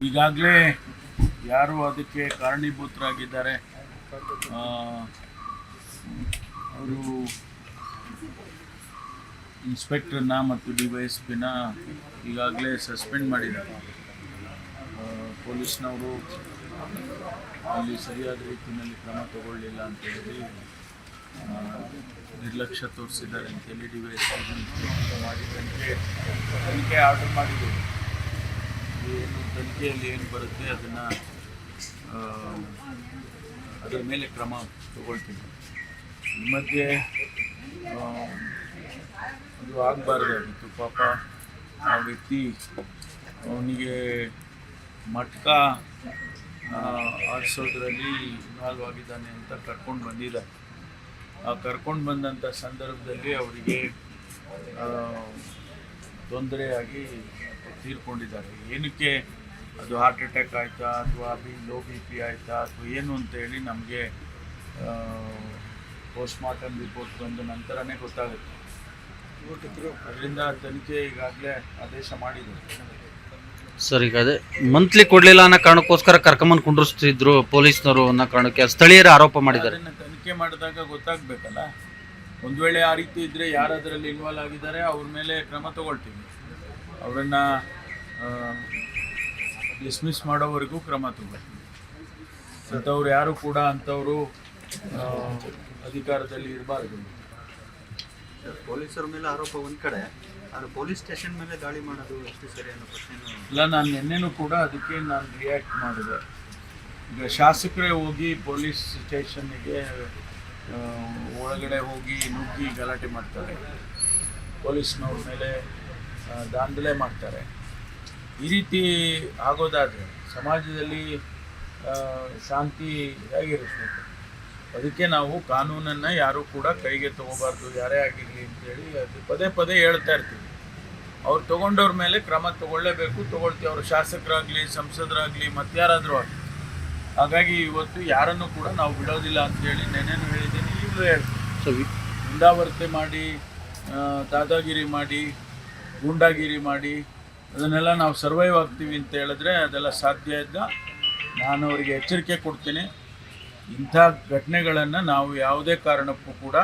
ಈಗಾಗಲೇ ಯಾರು ಅದಕ್ಕೆ ಕಾರಣೀಭೂತರಾಗಿದ್ದಾರೆ? ಅವರು ಇನ್ಸ್ಪೆಕ್ಟರ್ನ ಮತ್ತು ಡಿ ವೈ ಎಸ್ ಪಿನ ಈಗಾಗಲೇ ಸಸ್ಪೆಂಡ್ ಮಾಡಿದ್ದಾರೆ. ಪೊಲೀಸ್ನವರು ಅಲ್ಲಿ ಸರಿಯಾದ ರೀತಿಯಲ್ಲಿ ಕ್ರಮ ತಗೊಳ್ಳಿಲ್ಲ ಅಂತ ಹೇಳಿ ನಿರ್ಲಕ್ಷ್ಯ ತೋರಿಸಿದ್ದಾರೆ ಅಂತೇಳಿ ಡಿ ವೈ ಎಸ್ ಪಿ ಮಾಡಿ ತನಿಖೆ ಆರ್ಡರ್ ಮಾಡಿದ್ದೇವೆ. ಏನು ತನಿಖೆಯಲ್ಲಿ ಏನು ಬರುತ್ತೆ ಅದನ್ನು ಅದರ ಮೇಲೆ ಕ್ರಮ ತಗೊಳ್ತೀನಿ. ಈ ಮಧ್ಯೆ ಅದು ಆಗಬಾರ್ದಾಗಿತ್ತು ಪಾಪ ಆ ವ್ಯಕ್ತಿ ಅವನಿಗೆ ಮಟ್ಕ ಆಡಿಸೋದ್ರಲ್ಲಿ ಇನ್ವಾಲ್ವ್ ಆಗಿದ್ದಾನೆ ಅಂತ ಕರ್ಕೊಂಡು ಬಂದಿದ್ದಾರೆ. ಆ ಕರ್ಕೊಂಡು ಬಂದಂಥ ಸಂದರ್ಭದಲ್ಲಿ ಅವರಿಗೆ ತೊಂದರೆಯಾಗಿ ತೀರ್ಕೊಂಡಿದ್ದಾರೆ. ಏನಕ್ಕೆ? ಅದು ಹಾರ್ಟ್ ಅಟ್ಯಾಕ್ ಆಯಿತಾ ಅಥವಾ ಬಿ ಲೋ ಬಿ ಪಿ ಆಯಿತಾ ಅಥವಾ ಏನು ಅಂತೇಳಿ ನಮಗೆ ಪೋಸ್ಟ್ಮಾರ್ಟಮ್ ರಿಪೋರ್ಟ್ ಬಂದ ನಂತರನೇ ಗೊತ್ತಾಗುತ್ತೆ. ಅದರಿಂದ ತನಿಖೆ ಈಗಾಗಲೇ ಆದೇಶ ಮಾಡಿದೆ. ಸರ್ ಈಗ ಅದೇ ಮಂತ್ಲಿ ಕೊಡಲಿಲ್ಲ ಅನ್ನೋ ಕಾರಣಕ್ಕೋಸ್ಕರ ಕರ್ಕೊಂಬಂದು ಕುಂಡ್ರಿಸ್ತಿದ್ರು ಪೊಲೀಸ್ನವರು ಅನ್ನೋ ಕಾರಣಕ್ಕೆ ಸ್ಥಳೀಯರು ಆರೋಪ ಮಾಡಿದ್ದಾರೆ. ಅದನ್ನ ತನಿಖೆ ಮಾಡಿದಾಗ ಗೊತ್ತಾಗಬೇಕಲ್ಲ? ಒಂದು ವೇಳೆ ಆ ರೀತಿ ಇದ್ದರೆ ಯಾರಾದರಲ್ಲಿ ಇನ್ವಾಲ್ವ್ ಆಗಿದ್ದಾರೆ ಅವ್ರ ಮೇಲೆ ಕ್ರಮ ತಗೊಳ್ತೀವಿ. ಅವರನ್ನು ಡಿಸ್ಮಿಸ್ ಮಾಡೋವರೆಗೂ ಕ್ರಮ ತಗೊಳ್ತೀವಿ. ಅಂಥವ್ರು ಯಾರು ಕೂಡ ಅಂಥವರು ಅಧಿಕಾರದಲ್ಲಿ ಇರಬಾರ್ದು. ಪೊಲೀಸರ ಮೇಲೆ ಆರೋಪ ಒಂದು ಕಡೆ ಆದರೆ ಪೊಲೀಸ್ ಸ್ಟೇಷನ್ ಮೇಲೆ ದಾಳಿ ಮಾಡೋದು ಎಷ್ಟು ಸರಿ ಅನ್ನೋ ಪ್ರಶ್ನೆ ಇಲ್ಲ ನಾನು ನಿನ್ನೆನೂ ಕೂಡ ಅದಕ್ಕೆ ನಾನು ರಿಯಾಕ್ಟ್ ಮಾಡಿದೆ. ಈಗ ಶಾಸಕರೇ ಹೋಗಿ ಪೊಲೀಸ್ ಸ್ಟೇಷನ್ನಿಗೆ ಒಳಗಡೆ ಹೋಗಿ ನುಗ್ಗಿ ಗಲಾಟೆ ಮಾಡ್ತಾರೆ. ಪೊಲೀಸ್ನವ್ರ ಮೇಲೆ ದಾಂಧಲೆ ಮಾಡ್ತಾರೆ. ಈ ರೀತಿ ಆಗೋದಾದರೆ ಸಮಾಜದಲ್ಲಿ ಶಾಂತಿ ಹೇಗಿರಿಸ್ಬೇಕು ಅದಕ್ಕೆ ನಾವು ಕಾನೂನನ್ನು ಯಾರೂ ಕೂಡ ಕೈಗೆ ತಗೋಬಾರ್ದು ಯಾರೇ ಆಗಿರಲಿ ಅಂತೇಳಿ ಅದು ಪದೇ ಪದೇ ಹೇಳ್ತಾ ಇರ್ತೀವಿ. ಅವ್ರು ತೊಗೊಂಡವ್ರ ಮೇಲೆ ಕ್ರಮ ತಗೊಳ್ಳೇಬೇಕು ತೊಗೊಳ್ತೀವಿ. ಅವರು ಶಾಸಕರಾಗಲಿ ಸಂಸದರಾಗಲಿ ಮತ್ತಾರಾದರೂ ಆಗಲಿ. ಹಾಗಾಗಿ ಇವತ್ತು ಯಾರನ್ನು ಕೂಡ ನಾವು ಬಿಡೋದಿಲ್ಲ ಅಂತೇಳಿ ನೆನೆನೂ ಹೇಳಿದ್ದೀನಿ ಈಗಲೂ ಹೇಳ್ತೀವಿ ಮುಂದಾವರ್ತೆ ಮಾಡಿ ದಾದಾಗಿರಿ ಮಾಡಿ ಗೂಂಡಾಗಿರಿ ಮಾಡಿ ಅದನ್ನೆಲ್ಲ ನಾವು ಸರ್ವೈವ್ ಆಗ್ತೀವಿ ಅಂತ ಹೇಳಿದ್ರೆ ಅದೆಲ್ಲ ಸಾಧ್ಯ ಇದ್ದ. ನಾನು ಅವರಿಗೆ ಎಚ್ಚರಿಕೆ ಕೊಡ್ತೀನಿ. ಇಂಥ ಘಟನೆಗಳನ್ನು ನಾವು ಯಾವುದೇ ಕಾರಣಕ್ಕೂ ಕೂಡ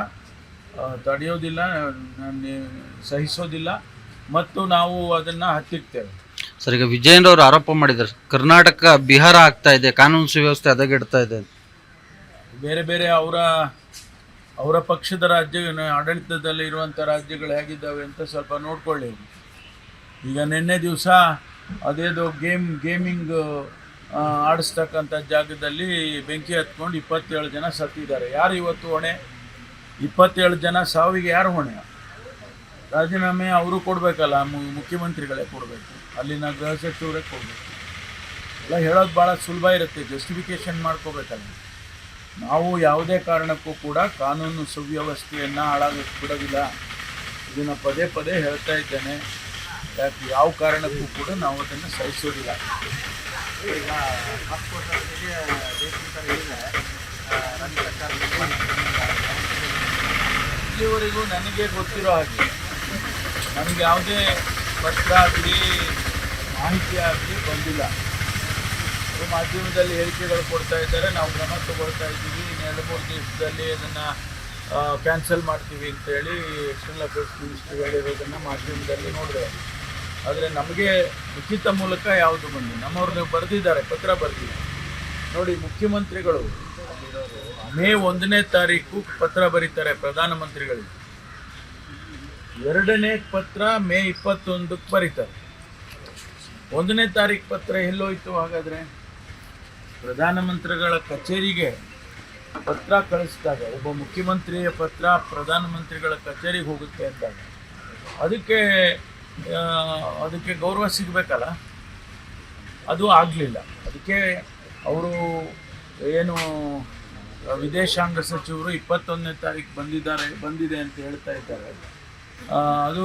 ತಡೆಯೋದಿಲ್ಲ ಸಹಿಸೋದಿಲ್ಲ. ಮತ್ತು ನಾವು ಅದನ್ನು ಹತ್ತಿರ್ತೇವೆ. ಸರ್ ಈಗ ವಿಜಯೇಂದ್ರ ಅವರು ಆರೋಪ ಮಾಡಿದ್ದಾರೆ. ಕರ್ನಾಟಕ ಬಿಹಾರ ಆಗ್ತಾ ಇದೆ ಕಾನೂನು ಸುವ್ಯವಸ್ಥೆ ಹದಗೆಡ್ತಾ ಇದೆ ಬೇರೆ ಬೇರೆ ಅವರ ಅವರ ಪಕ್ಷದ ರಾಜ್ಯ ಆಡಳಿತದಲ್ಲಿ ಇರುವಂಥ ರಾಜ್ಯಗಳು ಹೇಗಿದ್ದಾವೆ ಅಂತ ಸ್ವಲ್ಪ ನೋಡ್ಕೊಳ್ಳಿ. ಈಗ ನಿನ್ನೆ ದಿವಸ ಅದೇದು ಗೇಮ್ ಗೇಮಿಂಗ್ ಆಡಿಸ್ತಕ್ಕಂಥ ಜಾಗದಲ್ಲಿ ಬೆಂಕಿ ಹತ್ಕೊಂಡು ಇಪ್ಪತ್ತೇಳು ಜನ ಸತ್ತಿದ್ದಾರೆ. ಯಾರು ಇವತ್ತು ಹೊಣೆ? ಇಪ್ಪತ್ತೇಳು ಜನ ಸಾವಿಗೆ ಯಾರು ಹೊಣೆ? ರಾಜೀನಾಮೆ ಅವರು ಕೊಡಬೇಕಲ್ಲ ಮುಖ್ಯಮಂತ್ರಿಗಳೇ ಕೊಡಬೇಕು. ಅಲ್ಲಿನ ಗೃಹ ಸಚಿವರೇ ಕೊಡಬೇಕು. ಎಲ್ಲ ಹೇಳೋದು ಭಾಳ ಸುಲಭ ಇರುತ್ತೆ ಜಸ್ಟಿಫಿಕೇಶನ್ ಮಾಡ್ಕೋಬೇಕಲ್ಲ. ನಾವು ಯಾವುದೇ ಕಾರಣಕ್ಕೂ ಕೂಡ ಕಾನೂನು ಸುವ್ಯವಸ್ಥೆಯನ್ನು ಹಾಳಾಗಕ್ಕೆ ಬಿಡೋದಿಲ್ಲ ಇದನ್ನು ಪದೇ ಪದೇ ಹೇಳ್ತಾ ಇದ್ದೇನೆ. ಯಾವ ಕಾರಣಕ್ಕೂ ಕೂಡ ನಾವು ಅದನ್ನು ಸಹಿಸೋದಿಲ್ಲ. ಈಗ ಸರ್ಕಾರ ಇಲ್ಲಿವರೆಗೂ ನನಗೆ ಗೊತ್ತಿರೋ ಹಾಗೆ ನಮ್ಗೆ ಯಾವುದೇ ಪತ್ರ ಆಗಲಿ ಮಾಹಿತಿ ಆಗಲಿ ಬಂದಿಲ್ಲ. ಮಾಧ್ಯಮದಲ್ಲಿ ಹೇಳಿಕೆಗಳು ಕೊಡ್ತಾ ಇದ್ದಾರೆ ನಾವು ಕ್ರಮ ತಗೊಳ್ತಾ ಇದ್ದೀವಿ. ಎರಡು ಮೂರು ದಿವಸದಲ್ಲಿ ಅದನ್ನು ಕ್ಯಾನ್ಸಲ್ ಮಾಡ್ತೀವಿ ಅಂತೇಳಿ ಎಕ್ಸ್ಟರ್ನಲ್ ಅಫೇರ್ಸ್ ಮಿನಿಸ್ಟ್ರಿ ಹೇಳಿರೋದನ್ನು ಮಾಧ್ಯಮದಲ್ಲಿ ನೋಡಿದೆ. ಆದರೆ ನಮಗೆ ಲಿಖಿತ ಮೂಲಕ ಯಾವುದು ಬಂದಿಲ್ಲ. ನಮ್ಮವ್ರನ್ನ ಬರೆದಿದ್ದಾರೆ, ಪತ್ರ ಬರೆದಿದ್ದಾರೆ ನೋಡಿ, ಮುಖ್ಯಮಂತ್ರಿಗಳು ಮೇ ಒಂದನೇ ತಾರೀಕು ಪತ್ರ ಬರೀತಾರೆ ಪ್ರಧಾನಮಂತ್ರಿಗಳಿಗೆ. ಎರಡನೇ ಪತ್ರ ಮೇ ಇಪ್ಪತ್ತೊಂದಕ್ಕೆ ಬರೀತಾರೆ. ಒಂದನೇ ತಾರೀಕು ಪತ್ರ ಎಲ್ಲೋಯ್ತು ಹಾಗಾದರೆ? ಪ್ರಧಾನಮಂತ್ರಿಗಳ ಕಚೇರಿಗೆ ಪತ್ರ ಕಳಿಸಿದಾಗ, ಒಬ್ಬ ಮುಖ್ಯಮಂತ್ರಿಯ ಪತ್ರ ಪ್ರಧಾನಮಂತ್ರಿಗಳ ಕಚೇರಿಗೆ ಹೋಗುತ್ತೆ ಅಂದಾಗ, ಅದಕ್ಕೆ ಅದಕ್ಕೆ ಗೌರವ ಸಿಗಬೇಕಲ್ಲ? ಅದು ಆಗಲಿಲ್ಲ. ಅದಕ್ಕೆ ಅವರು ಏನು, ವಿದೇಶಾಂಗ ಸಚಿವರು ಇಪ್ಪತ್ತೊಂದನೇ ತಾರೀಕು ಬಂದಿದ್ದಾರೆ, ಬಂದಿದೆ ಅಂತ ಹೇಳ್ತಾ ಇದ್ದಾರೆ. ಅದು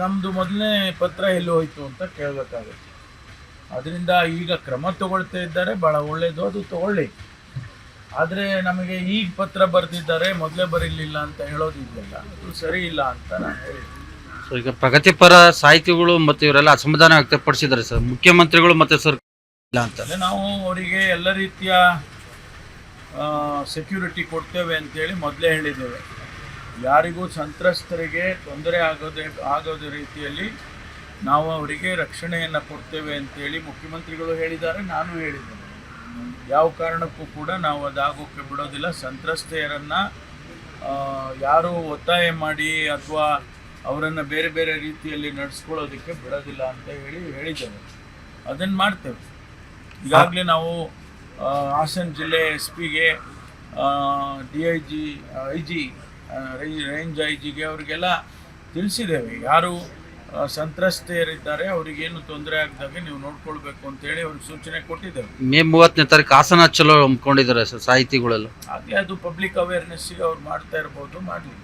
ನಮ್ಮದು ಮೊದಲನೇ ಪತ್ರ ಎಲ್ಲಿ ಹೋಯಿತು ಅಂತ ಕೇಳಬೇಕಾಗುತ್ತೆ. ಅದರಿಂದ ಈಗ ಕ್ರಮ ತಗೊಳ್ತಾ ಇದ್ದಾರೆ ಭಾಳ ಒಳ್ಳೆಯದು ಅದು ತಗೊಳ್ಳಿ. ಆದರೆ ನಮಗೆ ಈಗ ಪತ್ರ ಬರೆದಿದ್ದಾರೆ, ಮೊದಲೇ ಬರೀಲಿಲ್ಲ ಅಂತ ಹೇಳೋದಿದೆಯಲ್ಲ, ಅದು ಸರಿ ಇಲ್ಲ ಅಂತ ನಾನು ಸೊ ಈಗ ಪ್ರಗತಿಪರ ಸಾಹಿತಿಗಳು ಮತ್ತು ಇವರೆಲ್ಲ ಅಸಮಾಧಾನ ವ್ಯಕ್ತಪಡಿಸಿದ್ದಾರೆ ಸರ್. ಮುಖ್ಯಮಂತ್ರಿಗಳು ಮತ್ತು ಸರ್ ಇಲ್ಲ ಅಂತ. ನಾವು ಅವರಿಗೆ ಎಲ್ಲ ರೀತಿಯ ಸೆಕ್ಯೂರಿಟಿ ಕೊಡ್ತೇವೆ ಅಂತೇಳಿ ಮೊದಲೇ ಹೇಳಿದ್ದೇವೆ. ಯಾರಿಗೂ ಸಂತ್ರಸ್ತರಿಗೆ ತೊಂದರೆ ಆಗೋದೇ, ಆಗೋದ ರೀತಿಯಲ್ಲಿ ನಾವು ಅವರಿಗೆ ರಕ್ಷಣೆಯನ್ನು ಕೊಡ್ತೇವೆ ಅಂತೇಳಿ ಮುಖ್ಯಮಂತ್ರಿಗಳು ಹೇಳಿದ್ದಾರೆ, ನಾನು ಹೇಳಿದ್ದೇನೆ. ಯಾವ ಕಾರಣಕ್ಕೂ ಕೂಡ ನಾವು ಅದಾಗೋಕ್ಕೆ ಬಿಡೋದಿಲ್ಲ. ಸಂತ್ರಸ್ತೆಯರನ್ನು ಯಾರು ಒತ್ತಾಯ ಮಾಡಿ ಅಥವಾ ಅವರನ್ನು ಬೇರೆ ಬೇರೆ ರೀತಿಯಲ್ಲಿ ನಡೆಸ್ಕೊಳ್ಳೋದಕ್ಕೆ ಬಿಡೋದಿಲ್ಲ ಅಂತ ಹೇಳಿ ಹೇಳಿದ್ದೇವೆ. ಅದನ್ನು ಮಾಡ್ತೇವೆ. ಈಗಾಗಲೇ ನಾವು ಹಾಸನ ಜಿಲ್ಲೆ ಎಸ್ ಪಿಗೆ D I G I G range I ಜಿಗೆ ಅವರಿಗೆಲ್ಲ ತಿಳಿಸಿದ್ದೇವೆ. ಯಾರು ಸಂತ್ರಸ್ತೆಯರಿದ್ದಾರೆ ಅವರಿಗೇನು ತೊಂದರೆ ಆಗದಾಗೆ ನೀವು ನೋಡ್ಕೊಳ್ಬೇಕು ಅಂತೇಳಿ ಅವ್ರಿಗೆ ಸೂಚನೆ ಕೊಟ್ಟಿದ್ದೇವೆ. ಮೇ ಮೂವತ್ತನೇ ತಾರೀಕು ಹಾಸನ ಚಲೋ ಹಮ್ಮಿಕೊಂಡಿದ್ದಾರೆ ಸರ್ ಸಾಹಿತಿಗಳೆಲ್ಲ. ಆಗಲೇ ಅದು ಪಬ್ಲಿಕ್ ಅವೇರ್ನೆಸ್ಸಿಗೆ ಅವ್ರು ಮಾಡ್ತಾ ಇರ್ಬೋದು ಮಾಡಲಿ.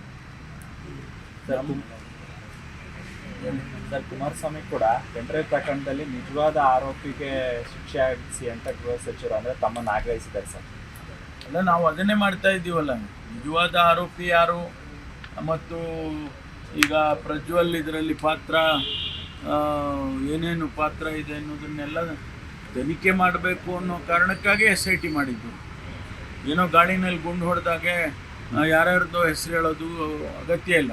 ಸರ್, ಕುಮಾರಸ್ವಾಮಿ ಕೂಡ ಬೆಂಡ್ರೆ ಪ್ರಕರಣದಲ್ಲಿ ನಿಜವಾದ ಆರೋಪಿಗೆ ಶಿಕ್ಷೆ ಆಗಿಸಿ ಅಂತ ಗೃಹ ಸಚಿವರು ಅಂದ್ರೆ ತಮ್ಮನ್ನು ಆಗ್ರಹಿಸಿದ್ದಾರೆ ಸರ್. ಅಲ್ಲ, ನಾವು ಅದನ್ನೇ ಮಾಡ್ತಾ ಇದ್ದೀವಲ್ಲ. ನಿಜವಾದ ಆರೋಪಿ ಯಾರು? ಮತ್ತು ಈಗ ಪ್ರಜ್ವಲ್ ಇದರಲ್ಲಿ ಪಾತ್ರ ಏನೇನು ಪಾತ್ರ ಇದೆ ಅನ್ನೋದನ್ನೆಲ್ಲ ತನಿಖೆ ಮಾಡಬೇಕು ಅನ್ನೋ ಕಾರಣಕ್ಕಾಗಿ ಎಸ್ ಐ ಟಿ ಮಾಡಿದ್ದು. ಏನೋ ಗಾಡಿನಲ್ಲಿ ಗುಂಡು ಹೊಡೆದಾಗೆ ಯಾರ್ಯಾರ್ದೋ ಹೆಸರು ಹೇಳೋದು ಅಗತ್ಯ ಇಲ್ಲ.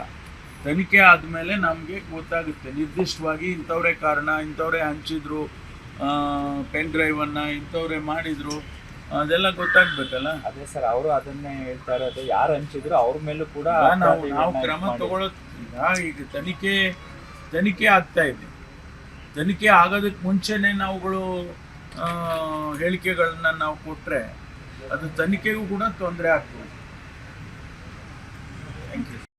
ತನಿಖೆ ಆದಮೇಲೆ ನಮಗೆ ಗೊತ್ತಾಗುತ್ತೆ. ನಿರ್ದಿಷ್ಟವಾಗಿ ಇಂಥವರೇ ಕಾರಣ ಇಂಥವರೇ ಹಂಚಿದ್ರು ಪೆನ್ ಡ್ರೈವನ್ನು ಇಂಥವರೇ ಮಾಡಿದರು ಅದೆಲ್ಲ ಗೊತ್ತಾಗ್ಬೇಕಲ್ಲ? ಅದೇ ಸರ್ ಅವರು ಅದನ್ನೇ ಹೇಳ್ತಾ ಇರೋದು ಯಾರು ಹಂಚಿದ್ರು ಅವ್ರ ಮೇಲೂ ಕೂಡ ನಾವು ಕ್ರಮ ಮಾಡಿ- ತಗೊಳ್ಳೋ ಈಗ ತನಿಖೆ ತನಿಖೆ ಆಗ್ತಾ ಇದೆ. ತನಿಖೆ ಆಗೋದಕ್ಕೆ ಮುಂಚೆನೆ ನಾವುಗಳು ಆ, ಹೇಳಿಕೆಗಳನ್ನ ನಾವು ಕೊಟ್ಟರೆ ಅದು ತನಿಖೆಗೂ ಕೂಡ ತೊಂದರೆ ಆಗ್ತದೆ